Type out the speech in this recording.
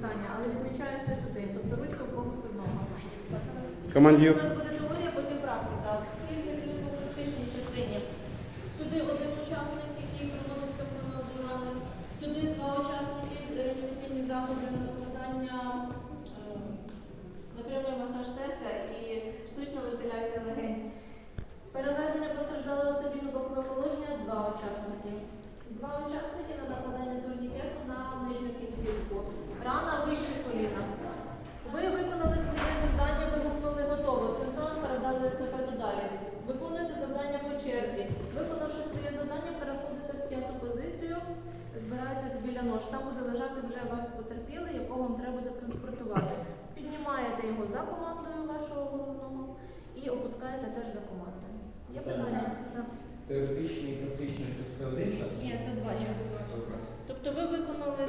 питання, але відмічає хтось один, тобто ручка в когось одного. Командир. У нас буде теорія, потім практика. Кількість людей по практичній частині. Сюди один учасник, який проводить капронадурани. Сюди два учасники реанімаційні заходи накладання, е, напрямий масаж серця і штучна вентиляція легень. Переведення постраждалого в стабільне бокове положення два учасники. Два учасники на Виконавши своє завдання, переходите в п'яту позицію, збираєтесь біля нож. Там буде лежати вже вас потерпілий, якого вам треба буде транспортувати. Піднімаєте його за командою вашого головного і опускаєте теж за командою. Є питання? Так. Теоретичний і практичний це все один час? Ні, це два часи. Тобто ви виконали